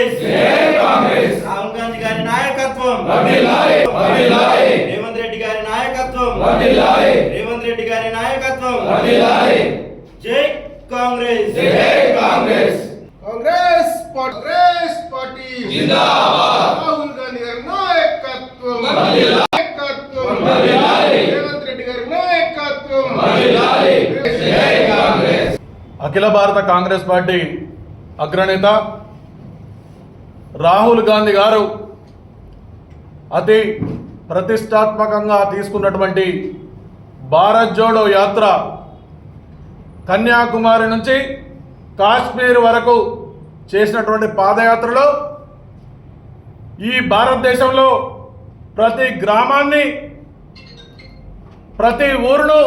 కాంగ్రెస్. రాహుల్ గాంధీ గారి నాయకత్వం. రేవంత్ రెడ్డి గారి నాయకత్వం. రేవంత్ రెడ్డి గారి నాయకత్వం. జై కాంగ్రెస్. జై Congress. Congress party Congress party. జిందాబాద్. రాహుల్ గాంధీ గారి నాయకత్వం. నాయకత్వం. రేవంత్ రెడ్డి గారి నాయకత్వం. వర్ధిల్లాలి. జై కాంగ్రెస్. అఖిల భారత కాంగ్రెస్ పార్టీ అగ్రనేత రాహుల్ గాంధీ గారు అతి ప్రతిష్టాత్మకంగా తీసుకున్నటువంటి భారత్ జోడో యాత్ర కన్యాకుమారి నుంచి కాశ్మీర్ వరకు చేసినటువంటి పాదయాత్రలో ఈ భారతదేశంలో ప్రతి గ్రామాన్ని ప్రతి ఊరును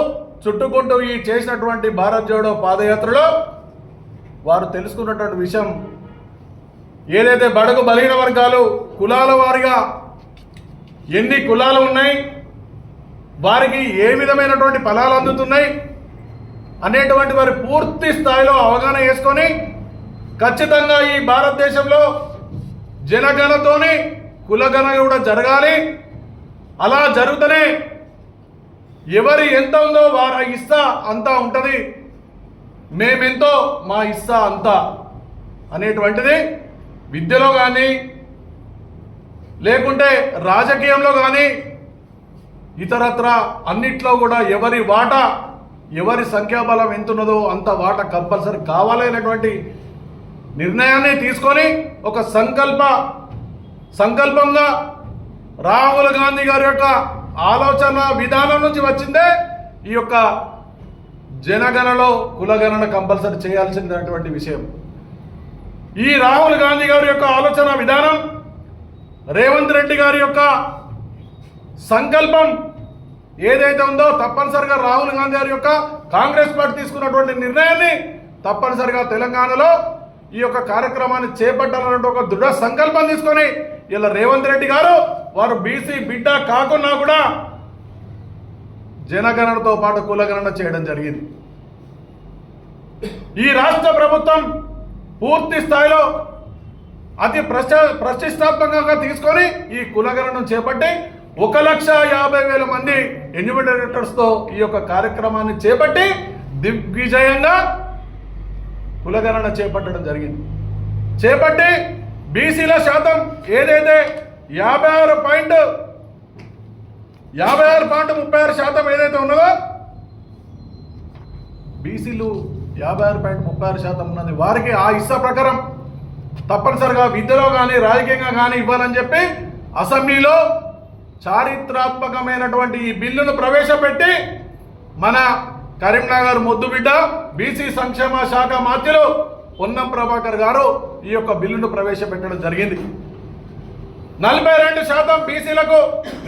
చుట్టుకుంటూ ఈ చేసినటువంటి భారత్ జోడో పాదయాత్రలో వారు తెలుసుకున్నటువంటి విషయం ఏదైతే బడుగు బలహీన వర్గాలు కులాల వారిగా ఎన్ని కులాలు ఉన్నాయి వారికి ఏ విధమైనటువంటి ఫలాలు అందుతున్నాయి అనేటువంటి వారి పూర్తి స్థాయిలో అవగాహన చేసుకొని ఖచ్చితంగా ఈ భారతదేశంలో జనగణతోని కులగణ కూడా జరగాలి. అలా జరుగుతూనే ఎవరి ఎంత ఉందో వారి ఇస్తా అంతా ఉంటుంది. మేమెంతో మా ఇస్తా అంతా అనేటువంటిది విద్యలో కానీ లేకుంటే రాజకీయంలో కానీ ఇతరత్ర అన్నిట్లో కూడా ఎవరి వాటా ఎవరి సంఖ్యాబలం ఎంత ఉన్నదో అంత వాటా కంపల్సరీ కావాలనేటువంటి నిర్ణయాన్ని తీసుకొని ఒక సంకల్ప సంకల్పంగా రాహుల్ గాంధీ గారి యొక్క ఆలోచన విధానం నుంచి వచ్చిందే ఈ యొక్క జనగణలో కులగణన కంపల్సరీ చేయాల్సినటువంటి విషయం. ఈ రాహుల్ గాంధీ గారి యొక్క ఆలోచన విధానం రేవంత్ రెడ్డి గారి యొక్క సంకల్పం ఏదైతే ఉందో తప్పనిసరిగా రాహుల్ గాంధీ గారి యొక్క కాంగ్రెస్ పార్టీ తీసుకున్నటువంటి నిర్ణయాన్ని తప్పనిసరిగా తెలంగాణలో ఈ యొక్క కార్యక్రమాన్ని చేపట్టాలన్నటువంటి ఒక దృఢ సంకల్పం తీసుకొని ఇలా రేవంత్ రెడ్డి గారు వారు బీసీ బిడ్డ కాకున్నా కూడా జనగణనతో పాటు కులగణన చేయడం జరిగింది. ఈ రాష్ట్ర ప్రభుత్వం పూర్తి స్థాయిలో అతి ప్రశ ప్రతిష్టాత్మకంగా తీసుకొని ఈ కులగరణం చేపట్టి ఒక లక్ష యాభై వేల మంది ఎన్యూమినేటర్స్తో ఈ యొక్క కార్యక్రమాన్ని చేపట్టి దిగ్విజయంగా కులగణన చేపట్టడం జరిగింది. చేపట్టి బీసీల శాతం ఏదైతే యాభై ఆరు పాయింట్ యాభై ఆరు పాయింట్ ముప్పై ఆరు శాతం ఏదైతే ఉన్నదో బీసీలు యాభై ఆరు పాయింట్ ముప్పై ఆరు శాతం ఉన్నది. వారికి ఆ ఇస్సా ప్రకారం తప్పనిసరిగా విద్యలో కానీ రాజకీయంగా కానీ ఇవ్వాలని చెప్పి అసెంబ్లీలో చారిత్రాత్మకమైనటువంటి ఈ బిల్లును ప్రవేశపెట్టి మన కరీంనగర్ ముద్దుబిడ్డ బీసీ సంక్షేమ శాఖ మాధ్యులు పొన్నం ప్రభాకర్ గారు ఈ యొక్క బిల్లును ప్రవేశపెట్టడం జరిగింది. నలభై రెండు శాతం బీసీలకు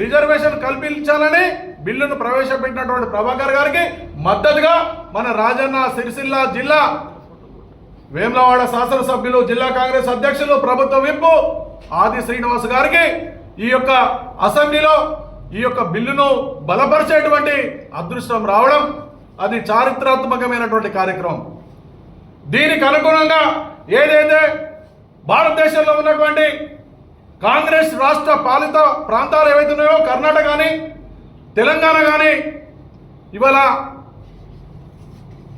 రిజర్వేషన్ కల్పించాలని బిల్లును ప్రవేశపెట్టినటువంటి ప్రభాకర్ గారికి మద్దతుగా మన రాజన్న సిరిసిల్ల జిల్లా వేములవాడ శాసనసభ్యులు జిల్లా కాంగ్రెస్ అధ్యక్షులు ప్రభుత్వ విప్పు ఆది శ్రీనివాస్ గారికి ఈ యొక్క అసెంబ్లీలో ఈ యొక్క బిల్లును బలపరిచేటువంటి అదృష్టం రావడం అది చారిత్రాత్మకమైనటువంటి కార్యక్రమం. దీనికి అనుగుణంగా ఏదైతే భారతదేశంలో ఉన్నటువంటి కాంగ్రెస్ రాష్ట్ర పాలిత ప్రాంతాలు ఏవైతే ఉన్నాయో కర్ణాటక కానీ తెలంగాణ కానీ ఇవాళ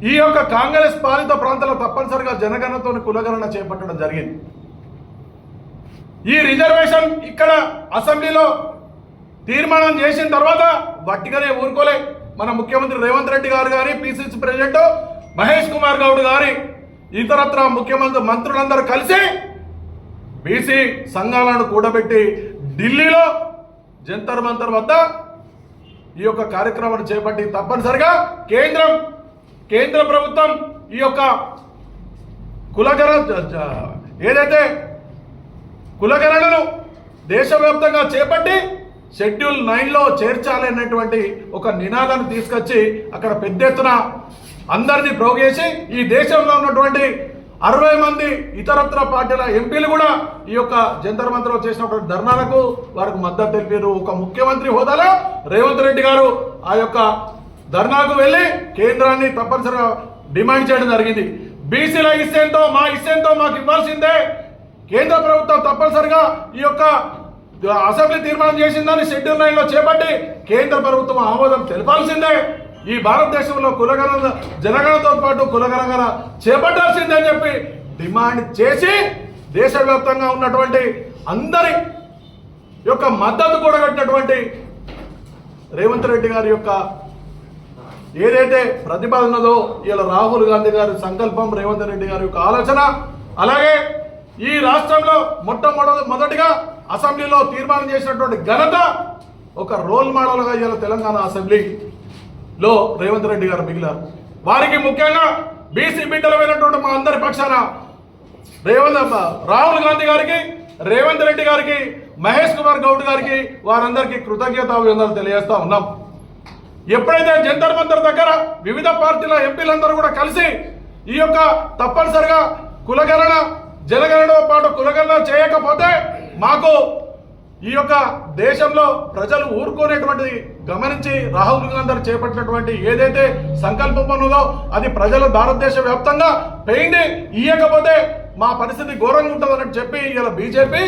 ఈ యొక్క కాంగ్రెస్ పాలిత ప్రాంతాల్లో తప్పనిసరిగా జనగణనతో కులగణన చేపట్టడం జరిగింది. ఈ రిజర్వేషన్ ఇక్కడ అసెంబ్లీలో తీర్మానం చేసిన తర్వాత వట్టిగానే ఊరుకోలే. మన ముఖ్యమంత్రి రేవంత్ రెడ్డి గారు గారి పిసిసి ప్రెసిడెంట్ మహేష్ కుమార్ గౌడ్ గారి ఇతరత్ర ముఖ్యమంత్రి మంత్రులందరూ కలిసి బీసీ సంఘాలను కూడబెట్టి ఢిల్లీలో జంతర్ మంతర్ వద్ద ఈ యొక్క కార్యక్రమాన్ని చేపట్టి తప్పనిసరిగా కేంద్రం కేంద్ర ప్రభుత్వం ఈ యొక్క కులగణ ఏదైతే కులగణనను దేశవ్యాప్తంగా చేపట్టి షెడ్యూల్ నైన్లో చేర్చాలి అనేటువంటి ఒక నినాదాన్ని తీసుకొచ్చి అక్కడ పెద్ద ఎత్తున అందరినీ ప్రోగేసి ఈ దేశంలో ఉన్నటువంటి అరవై మంది ఇతరత్ర పార్టీల ఎంపీలు కూడా ఈ యొక్క జంతర్ మంత్రంలో చేసినటువంటి ధర్నాలకు వారికి మద్దతు తెలిపారు. ఒక ముఖ్యమంత్రి హోదాలో రేవంత్ రెడ్డి గారు ఆ యొక్క ధర్నాకు వెళ్ళి కేంద్రాన్ని తప్పనిసరిగా డిమాండ్ చేయడం జరిగింది. బీసీల ఇస్తేంతో మా ఇస్తేంతో మాకు ఇవ్వాల్సిందే. కేంద్ర ప్రభుత్వం తప్పనిసరిగా ఈ యొక్క అసెంబ్లీ తీర్మానం చేసిందని షెడ్యూల్ నైన్లో చేపట్టి కేంద్ర ప్రభుత్వం ఆమోదం తెలపాల్సిందే. ఈ భారతదేశంలో కులగణ జనగణతో పాటు కులగణగణ చేపట్టాల్సిందే అని చెప్పి డిమాండ్ చేసి దేశవ్యాప్తంగా ఉన్నటువంటి అందరి యొక్క మద్దతు కూడగట్టినటువంటి రేవంత్ రెడ్డి గారి యొక్క ఏదైతే ప్రతిపాదనదో ఉన్నదో ఇలా రాహుల్ గాంధీ గారి సంకల్పం రేవంత్ రెడ్డి గారి యొక్క ఆలోచన అలాగే ఈ రాష్ట్రంలో మొట్టమొదటి మొదటిగా అసెంబ్లీలో తీర్మానం చేసినటువంటి ఘనత ఒక రోల్ మోడల్గా ఇలా తెలంగాణ అసెంబ్లీలో రేవంత్ రెడ్డి గారు మిగిలారు. వారికి ముఖ్యంగా బీసీ బిడ్డలమైనటువంటి మా అందరి పక్షాన రేవంత్ రాహుల్ గాంధీ గారికి రేవంత్ రెడ్డి గారికి మహేష్ కుమార్ గౌడ్ గారికి వారందరికీ కృతజ్ఞతాభివందనలు తెలియజేస్తా ఉన్నాం. ఎప్పుడైతే జంతర్ మంతర్ దగ్గర వివిధ పార్టీల ఎంపీలందరూ కూడా కలిసి ఈ యొక్క తప్పనిసరిగా కులగణన జనగణనతో పాటు కులగణన చేయకపోతే మాకు ఈ యొక్క దేశంలో ప్రజలు ఊరుకునేటువంటి గమనించి రాహుల్ గాంధీ చేపట్టినటువంటి ఏదైతే సంకల్పం ఉన్నదో అది ప్రజలు భారతదేశ వ్యాప్తంగా పెయింది ఇయ్యకపోతే మా పరిస్థితి ఘోరంగా ఉంటుందని చెప్పి ఇలా బీజేపీ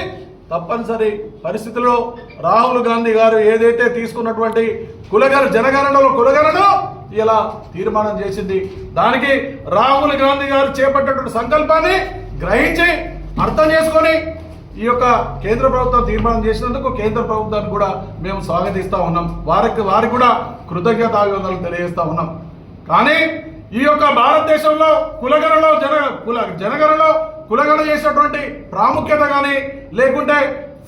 తప్పనిసరి పరిస్థితుల్లో రాహుల్ గాంధీ గారు ఏదైతే తీసుకున్నటువంటి కులగర జనగణనలో కులగణను ఇలా తీర్మానం చేసింది. దానికి రాహుల్ గాంధీ గారు చేపట్టినటువంటి సంకల్పాన్ని గ్రహించి అర్థం చేసుకొని ఈ యొక్క కేంద్ర ప్రభుత్వం తీర్మానం చేసినందుకు కేంద్ర ప్రభుత్వాన్ని కూడా మేము స్వాగతిస్తూ ఉన్నాం. వారికి వారికి కూడా కృతజ్ఞతాభివందనలు తెలియజేస్తూ ఉన్నాం. కానీ ఈ యొక్క భారతదేశంలో కులగణలో జన కుల జనగణలో కులగణ చేసినటువంటి ప్రాముఖ్యత కానీ లేకుంటే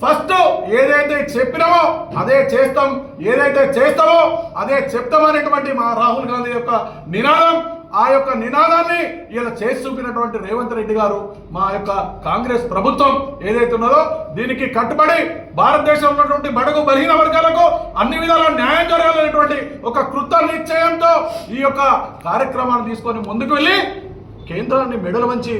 ఫస్ట్ ఏదైతే చెప్పినామో అదే చేస్తాం ఏదైతే చేస్తామో అదే చెప్తామనేటువంటి మా రాహుల్ గాంధీ యొక్క నినాదం. ఆ యొక్క నినాదాన్ని ఇలా చేసి చూపినటువంటి రేవంత్ రెడ్డి గారు మా యొక్క కాంగ్రెస్ ప్రభుత్వం ఏదైతే ఉన్నదో దీనికి కట్టుబడి భారతదేశంలో ఉన్నటువంటి బడుగు బలహీన వర్గాలకు అన్ని విధాల న్యాయం జరగాలనేటువంటి ఒక కృత నిశ్చయంతో ఈ యొక్క కార్యక్రమాన్ని తీసుకొని ముందుకు వెళ్ళి కేంద్రాన్ని మెడలు వంచి